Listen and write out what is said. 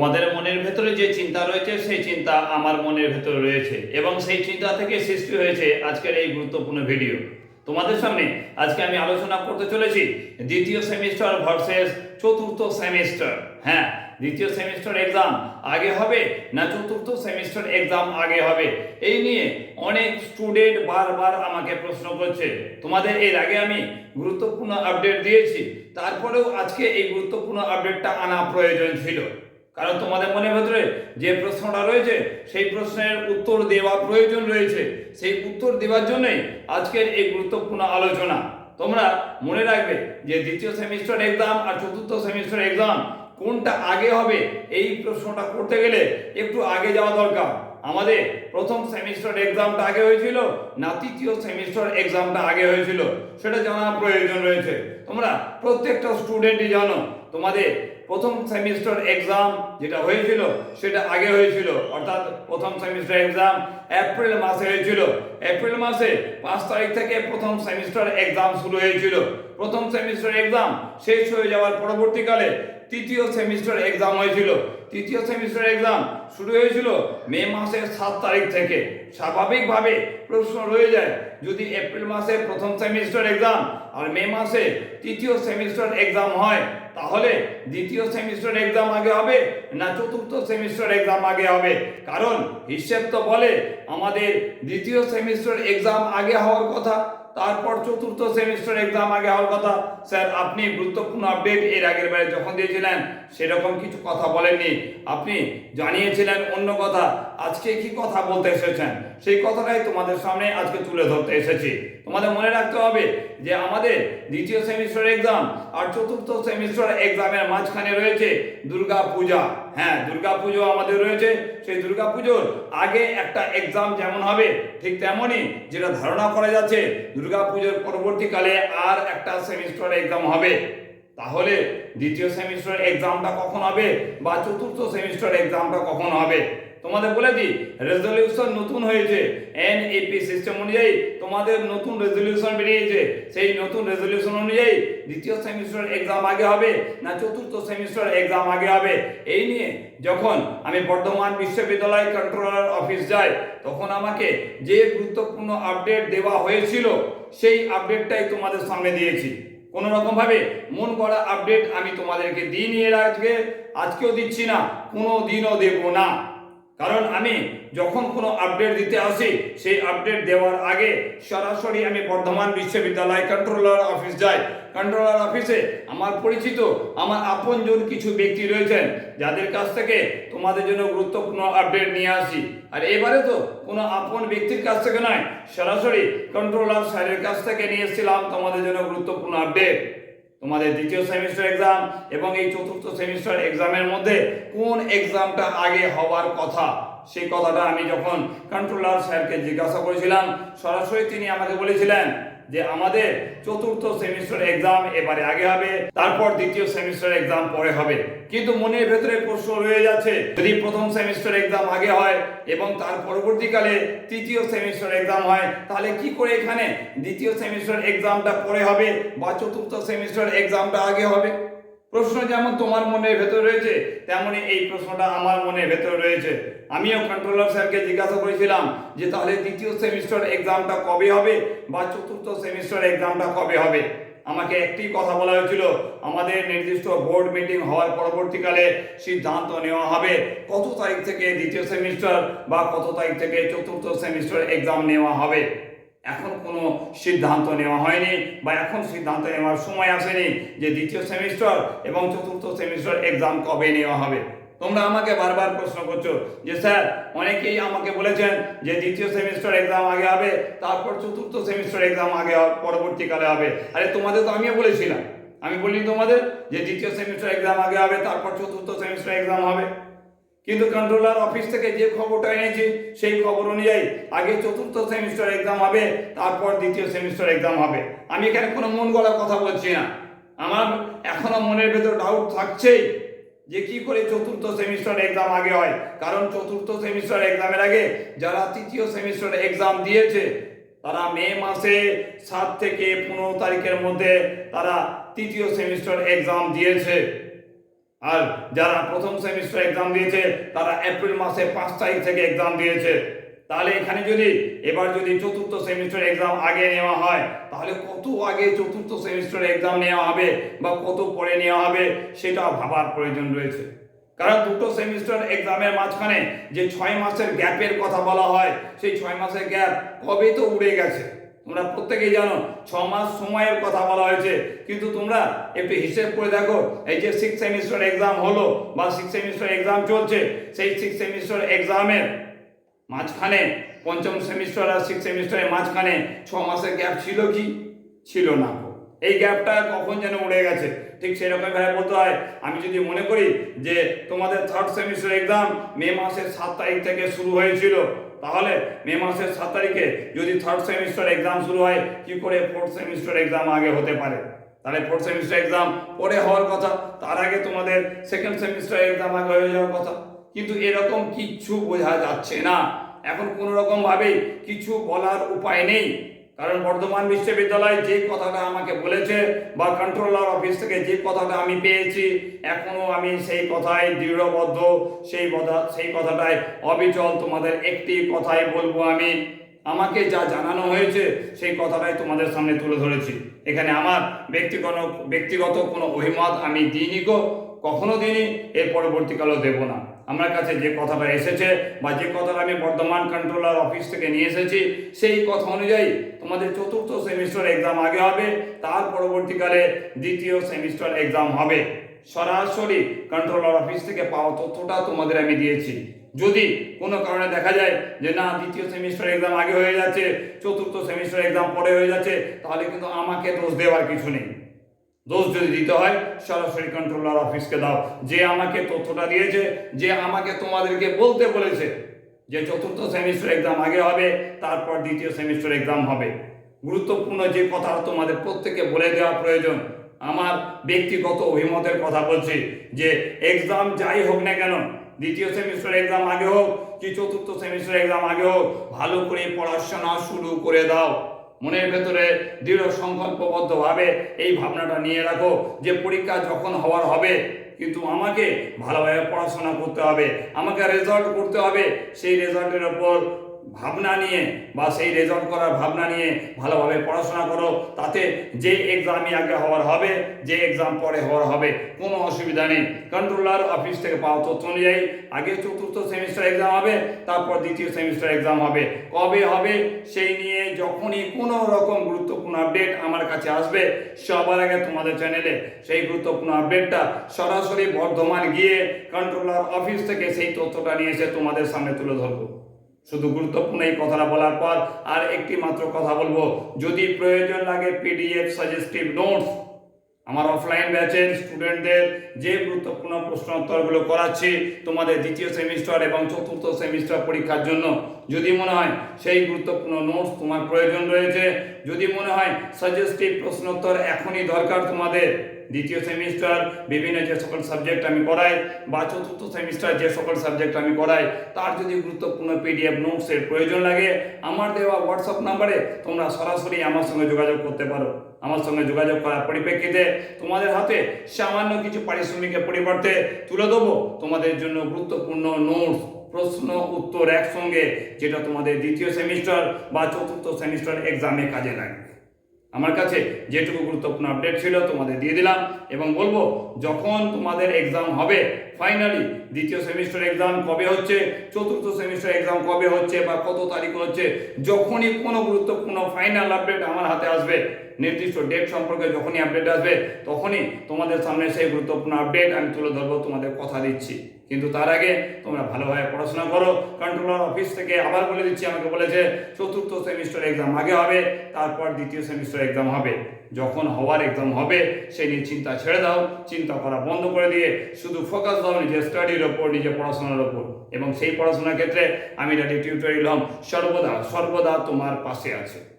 তোমাদের মনের ভেতরে যে চিন্তা রয়েছে, সেই চিন্তা আমার মনের ভেতরে রয়েছে এবং সেই চিন্তা থেকে সৃষ্টি হয়েছে আজকের এই গুরুত্বপূর্ণ ভিডিও। তোমাদের সামনে আজকে আমি আলোচনা করতে চলেছি দ্বিতীয় সেমিস্টার ভার্সেস চতুর্থ সেমিস্টার। হ্যাঁ দ্বিতীয় সেমিস্টার এক্সাম আগে হবে না চতুর্থ সেমিস্টার এক্সাম আগে হবে? এই নিয়ে অনেক স্টুডেন্ট বারবার আমাকে প্রশ্ন করছে। তোমাদের এর আগে আমি গুরুত্বপূর্ণ আপডেট দিয়েছি, তারপরেও আজকে এই গুরুত্বপূর্ণ আপডেটটা আনা প্রয়োজন ছিল। কারণ তোমাদের মনের ভেতরে যে প্রশ্নটা রয়েছে, সেই প্রশ্নের উত্তর দেওয়া প্রয়োজন রয়েছে। সেই উত্তর দেওয়ার জন্যই আজকের এই গুরুত্বপূর্ণ আলোচনা। তোমরা মনে রাখবে যে দ্বিতীয় সেমিস্টার এক্সাম আর চতুর্থ সেমিস্টার এক্সাম কোনটা আগে হবে, এই প্রশ্নটা করতে গেলে একটু আগে যাওয়া দরকার। আমাদের প্রথম সেমিস্টার এক্সামটা আগে হয়েছিল না তৃতীয় সেমিস্টার এক্সামটা আগে হয়েছিল? সেটা জানা প্রয়োজন রয়েছে। তোমরা প্রত্যেকটা স্টুডেন্টই জানো, তোমাদের প্রথম সেমিস্টার এক্সাম যেটা হয়েছিল, সেটা আগে হয়েছিল। অর্থাৎ প্রথম সেমিস্টার এক্সাম এপ্রিল মাসে হয়েছিল। এপ্রিল মাসে পাঁচ তারিখ থেকে প্রথম সেমিস্টার এক্সাম শুরু হয়েছিল। প্রথম সেমিস্টার এক্সাম শেষ হয়ে যাওয়ার পরবর্তীকালে তৃতীয় সেমিস্টার এক্সাম হয়েছিল। তৃতীয় সেমিস্টার এক্সাম শুরু হয়েছিল মে মাসের সাত তারিখ থেকে। স্বাভাবিকভাবে প্রশ্ন রয়ে যায় যদি এপ্রিল মাসে প্রথম সেমিস্টার এক্সাম আর মে মাসে তৃতীয় সেমিস্টার এক্সাম হয়, তাহলে দ্বিতীয় সেমিস্টার এক্সাম আগে হবে না চতুর্থ সেমিস্টার এক্সাম আগে হবে? কারণ হিসেব তো বলে আমাদের দ্বিতীয় সেমিস্টার এক্সাম আগে হওয়ার কথা। তারপর চতুর্থ সেমিস্টার এক্সাম আগে হওয়ার কথা। স্যার, আপনি গুরুত্বপূর্ণ আপডেট এর আগের বারে যখন দিয়েছিলেন, সেরকম কিছু কথা বলেননি। আপনি জানিয়েছিলেন অন্য কথা। আজকে কি কথা বলতে এসেছেন? সেই কথাটাই তোমাদের সামনে আজকে তুলে ধরতে এসেছি। তোমাদের মনে রাখতে হবে যে আমাদের দ্বিতীয় সেমিস্টার এক্সাম আর চতুর্থ সেমিস্টার এক্সামের মাঝখানে রয়েছে দুর্গা পূজা হ্যাঁ দুর্গাপুজো আমাদের রয়েছে। সেই দুর্গাপুজোর আগে একটা এক্সাম যেমন হবে, ঠিক তেমনই যেটা ধারণা করা যাচ্ছে, দুর্গাপুজোর পরবর্তীকালে আর একটা সেমিস্টার এক্সাম হবে। তাহলে দ্বিতীয় সেমিস্টার এক্সামটা কখন হবে বা চতুর্থ সেমিস্টার এক্সামটা কখন হবে? তোমাদের বলে দিই রেজলিউশন নতুন হয়েছে। এনএপি সিস্টেম অনুযায়ী তোমাদের নতুন রেজলিউশন বেরিয়েছে। সেই নতুন রেজলিউশন অনুযায়ী দ্বিতীয় সেমিস্টার এক্সাম আগে হবে না চতুর্থ সেমিস্টার এক্সাম আগে হবে। এই নিয়ে যখন আমি বর্ধমান বিশ্ববিদ্যালয় কন্ট্রোলার অফিস যাই, তখন আমাকে যে গুরুত্বপূর্ণ আপডেট দেওয়া হয়েছিল, সেই আপডেটটাই তোমাদের সামনে দিয়েছি। কোনো রকম ভাবে মন করা আপডেট আমি তোমাদেরকে দিইনি এর আজকে। আজকেও দিচ্ছি না কোনো দিনও দেব না। কারণ আমি যখন কোনো আপডেট দিতে আসি, সেই আপডেট দেওয়ার আগে সরাসরি আমি বর্ধমান বিশ্ববিদ্যালয় কন্ট্রোলার অফিস যাই। কন্ট্রোলার অফিসে আমার পরিচিত, আমার আপনজন কিছু ব্যক্তি রয়েছেন, যাদের কাছ থেকে তোমাদের জন্য গুরুত্বপূর্ণ আপডেট নিয়ে আসি। আর এবারে তো কোনো আপন ব্যক্তির কাছ থেকে নয়, সরাসরি কন্ট্রোলার স্যারের কাছ থেকে নিয়ে এসেছিলাম তোমাদের জন্য গুরুত্বপূর্ণ আপডেট তোমাদের দ্বিতীয় সেমিস্টার এক্সাম এবং এই চতুর্থ সেমিস্টার এক্সামের মধ্যে কোন এক্সামটা আগে হওয়ার কথা? সেই কথাটা আমি যখন কন্ট্রোলার স্যারকে জিজ্ঞাসা করেছিলাম, সরাসরি তিনি আমাকে বলেছিলেন যে আমাদের চতুর্থ সেমিস্টার এক্সাম এবারে আগে হবে, তারপর দ্বিতীয় সেমিস্টার এক্সাম পরে হবে। কিন্তু মনের ভেতরে প্রশ্ন রয়ে যাচ্ছে, যদি প্রথম সেমিস্টার এক্সাম আগে হয় এবং তার পরবর্তীকালে তৃতীয় সেমিস্টার এক্সাম হয়, তাহলে কি করে এখানে দ্বিতীয় সেমিস্টার এক্সামটা পরে হবে বা চতুর্থ সেমিস্টার এক্সামটা আগে হবে? প্রশ্ন যেমন তোমার মনের ভেতর রয়েছে তেমনই এই প্রশ্নটা আমার মনের ভেতরে রয়েছে। আমিও কন্ট্রোলার স্যারকে জিজ্ঞাসা করেছিলাম যে, তাহলে দ্বিতীয় সেমিস্টার এক্সামটা কবে হবে বা চতুর্থ সেমিস্টার এক্সামটা কবে হবে? আমাকে একটি কথা বলা হয়েছিল, আমাদের নির্দিষ্ট বোর্ড মিটিং হওয়ার পরবর্তীকালে সিদ্ধান্ত নেওয়া হবে কত তারিখ থেকে দ্বিতীয় সেমিস্টার বা কত তারিখ থেকে চতুর্থ সেমিস্টার এক্সাম নেওয়া হবে। এখন কোনো সিদ্ধান্ত নেওয়া হয়নি বা এখন সিদ্ধান্ত নেওয়ার সময় আসেনি যে দ্বিতীয় সেমিস্টার এবং চতুর্থ সেমিস্টার এক্সাম কবে নেওয়া হবে। তোমরা আমাকে বারবার প্রশ্ন করছ যে, স্যার, অনেকেই আমাকে বলেছেন যে দ্বিতীয় সেমিস্টার এক্সাম আগে হবে, তারপর চতুর্থ সেমিস্টার এক্সাম আগে পরবর্তীকালে হবে। আরে, তোমাদের তো আমিও বলেছিলাম। আমি বলি তোমাদের যে দ্বিতীয় সেমিস্টার এক্সাম আগে হবে, তারপর চতুর্থ সেমিস্টার এক্সাম হবে। কিন্তু কন্ট্রোলার অফিস থেকে যে খবরটা এনেছি, সেই খবর অনুযায়ী আগে চতুর্থ সেমিস্টার এক্সাম হবে, তারপর দ্বিতীয় সেমিস্টার এক্সাম হবে। আমি এখানে কোনো মন গড়া কথা বলছি না। আমার এখনও মনের ভেতর ডাউট থাকছেই যে কি করে চতুর্থ সেমিস্টার এক্সাম আগে হয়। কারণ চতুর্থ সেমিস্টার এক্সামের আগে যারা তৃতীয় সেমিস্টার এক্সাম দিয়েছে, তারা মে মাসে সাত থেকে পনেরো তারিখের মধ্যে তারা তৃতীয় সেমিস্টার এক্সাম দিয়েছে। আর যারা প্রথম সেমিস্টার এক্সাম দিয়েছে, তারা এপ্রিল মাসে পাঁচ তারিখ থেকে এক্সাম দিয়েছে। তাহলে এখানে যদি, এবার যদি চতুর্থ সেমিস্টার এক্সাম আগে নেওয়া হয়, তাহলে কত আগে চতুর্থ সেমিস্টার এক্সাম নেওয়া হবে বা কত পরে নেওয়া হবে, সেটা ভাবার প্রয়োজন রয়েছে। কারণ দুটো সেমিস্টার এক্সামের মাঝখানে যে ছয় মাসের গ্যাপের কথা বলা হয়, সেই ছয় মাসের গ্যাপ কবে তো উড়ে গেছে। তোমরা প্রত্যেকেই জানো ছ মাস সময়ের কথা বলা হয়েছে। কিন্তু তোমরা একটু হিসেব করে দেখো, এই যে সিক্স সেমিস্টার এক্সাম হলো বা সিক্স সেমিস্টার এক্সাম চলছে, সেই সিক্স সেমিস্টার এক্সামের মাঝখানে, পঞ্চম সেমিস্টার আর সিক্স সেমিস্টারের মাঝখানে ছ মাসের গ্যাপ ছিল কি? ছিল না। এই গ্যাপটা কখন যেন উড়ে গেছে? ঠিক সেরকম ভাবে বলতে হয়। আমি যদি মনে করি যে তোমাদের থার্ড সেমিস্টার এক্সাম মে মাসের সাত তারিখ থেকে শুরু হয়েছিল, তাহলে মে মাসের সাত তারিখে যদি থার্ড সেমিস্টার এক্সাম শুরু হয়, কি করে ফোর্থ সেমিস্টার এক্সাম আগে হতে পারে? তাহলে ফোর্থ সেমিস্টার এক্সাম পরে হওয়ার কথা, তার আগে তোমাদের সেকেন্ড সেমিস্টার এক্সাম আগে হয়ে যাওয়ার কথা। কিন্তু এরকম কিচ্ছু বোঝা যাচ্ছে না। এখন কোনো রকম ভাবে কিছু বলার উপায় নেই। কারণ বর্ধমান বিশ্ববিদ্যালয় যে কথাটা আমাকে বলেছে বা কন্ট্রোলার অফিস থেকে যে কথাটা আমি পেয়েছি, এখনও আমি সেই কথায় দৃঢ়বদ্ধ, সেই কথা, সেই কথাটায় অবিচল তোমাদের একটি কথাই বলব আমি। আমাকে যা জানানো হয়েছে, সেই কথাটাই তোমাদের সামনে তুলে ধরেছি। এখানে আমার ব্যক্তিগত ব্যক্তিগত কোনো অভিমত আমি দিইনি গো, কখনো দিইনি, এর পরবর্তীকালেও দেব না। আমার কাছে যে কথাটা এসেছে বা যে কথাটা আমি বর্ধমান কন্ট্রোলার অফিস থেকে নিয়ে এসেছি, সেই কথা অনুযায়ী তোমাদের চতুর্থ সেমিস্টার এক্সাম আগে হবে, তার পরবর্তীকালে দ্বিতীয় সেমিস্টার এক্সাম হবে। সরাসরি কন্ট্রোলার অফিস থেকে পাওয়া তথ্যটা তোমাদের আমি দিয়েছি। যদি কোনো কারণে দেখা যায় যে না, দ্বিতীয় সেমিস্টার এক্সাম আগে হয়ে যাচ্ছে, চতুর্থ সেমিস্টার এক্সাম পরে হয়ে যাচ্ছে, তাহলে কিন্তু আমাকে দোষ দেওয়ার কিছু নেই। দোষ যদি দিতে হয়, সরাসরি কন্ট্রোলার অফিসকে দাও। যে আমাকে তথ্যটা দিয়েছে, যে আমাকে তোমাদেরকে বলতে বলেছে যে চতুর্থ সেমিস্টার এক্সাম আগে হবে, তারপর দ্বিতীয় সেমিস্টার এক্সাম হবে। গুরুত্বপূর্ণ যে কথা তোমাদের প্রত্যেকে বলে দেওয়া প্রয়োজন। আমার ব্যক্তিগত অভিমতের কথা বলছি যে এক্সাম যাই হোক না কেন, দ্বিতীয় সেমিস্টার এক্সাম আগে হোক, কি চতুর্থ সেমিস্টার এক্সাম আগে হোক, ভালো করে পড়াশোনা শুরু করে দাও। মনের ভেতরে দৃঢ় সংকল্পবদ্ধভাবে এই ভাবনাটা নিয়ে রাখো যে পরীক্ষা যখন হওয়ার হবে, কিন্তু আমাকে ভালোভাবে পড়াশোনা করতে হবে, আমাকে রেজাল্ট করতে হবে। সেই রেজাল্টের ওপর ভাবনা নিয়ে বা সেই রেজাল্ট করার ভাবনা নিয়ে ভালোভাবে পড়াশোনা করো। তাতে যে এক্সামই আগে হওয়ার হবে, যে এক্সাম পরে হওয়ার হবে, কোনো অসুবিধা নেই। কন্ট্রোলার অফিস থেকে পাওয়া তথ্য অনুযায়ী আগে চতুর্থ সেমিস্টার এক্সাম হবে, তারপর দ্বিতীয় সেমিস্টার এক্সাম হবে। কবে হবে, সেই নিয়ে যখনই কোনো রকম গুরুত্বপূর্ণ আপডেট আমার কাছে আসবে, সবার আগে তোমাদের চ্যানেলে সেই গুরুত্বপূর্ণ আপডেটটা সরাসরি বর্ধমান গিয়ে কন্ট্রোলার অফিস থেকে সেই তথ্যটা নিয়ে এসে তোমাদের সামনে তুলে ধরবো। শুধু গুরুত্বপূর্ণ এই কথাটা বলার পর আর একটি মাত্র কথা বলব। যদি প্রয়োজন লাগে পিডিএফ সাজেস্টিভ নোটস আমার অফলাইন ব্যাচের স্টুডেন্টদের যে গুরুত্বপূর্ণ প্রশ্ন উত্তরগুলো করাচ্ছি তোমাদের দ্বিতীয় সেমিস্টার এবং চতুর্থ সেমিস্টার পরীক্ষার জন্য। যদি মনে হয় সেই গুরুত্বপূর্ণ নোটস তোমার প্রয়োজন রয়েছে, যদি মনে হয় সাজেস্টিভ প্রশ্নোত্তর এখনই দরকার তোমাদের, দ্বিতীয় সেমিস্টার বিভিন্ন যে সকল সাবজেক্ট আমি করাই বা চতুর্থ সেমিস্টার যে সকল সাবজেক্ট আমি করাই তার যদি গুরুত্বপূর্ণ পিডিএফ নোটসের প্রয়োজন লাগে, আমার দেওয়া হোয়াটসঅ্যাপ নাম্বারে তোমরা সরাসরি আমার সঙ্গে যোগাযোগ করতে পারো। আমার সঙ্গে যোগাযোগ করার পরিপ্রেক্ষিতে তোমাদের হাতে সামান্য কিছু পারিশ্রমিকের পরিবর্তে তুলে দেবো। তোমাদের জন্য গুরুত্বপূর্ণ নোটস প্রশ্ন, উত্তর একসঙ্গে, যেটা তোমাদের দ্বিতীয় সেমিস্টার বা চতুর্থ সেমিস্টার এক্সামে কাজে লাগবে। আমার কাছে যেটুকু গুরুত্বপূর্ণ আপডেট ছিল তোমাদের দিয়ে দিলাম এবং বলব, যখন তোমাদের এক্সাম হবে ফাইনালি দ্বিতীয় সেমিস্টার এক্সাম কবে হচ্ছে, চতুর্থ সেমিস্টার এক্সাম কবে হচ্ছে বা কত তারিখ হচ্ছে, যখনই কোনো গুরুত্বপূর্ণ ফাইনাল আপডেট আমার হাতে আসবে, নির্দিষ্ট ডেট সম্পর্কে যখনই আপডেট আসবে, তখনই তোমাদের সামনে সেই গুরুত্বপূর্ণ আপডেট আমি তুলে ধরবো, তোমাদের কথা দিচ্ছি। কিন্তু তার আগে তোমরা ভালোভাবে পড়াশোনা করো। কন্ট্রোলার অফিস থেকে আবার বলে দিচ্ছি, আমাকে বলেছে, চতুর্থ সেমিস্টার এক্সাম আগে হবে, তারপর দ্বিতীয় সেমিস্টার এক্সাম হবে। যখন হওয়ার এক্সাম হবে, সেই নিয়ে চিন্তা ছেড়ে দাও, চিন্তা করা বন্ধ করে দিয়ে শুধু ফোকাস দাও নিজের স্টাডির ওপর, নিজের পড়াশোনার ওপর। এবং সেই পড়াশোনার ক্ষেত্রে আমি রেডি টিউটোরিয়াল হম সর্বদা সর্বদা তোমার পাশে আছে।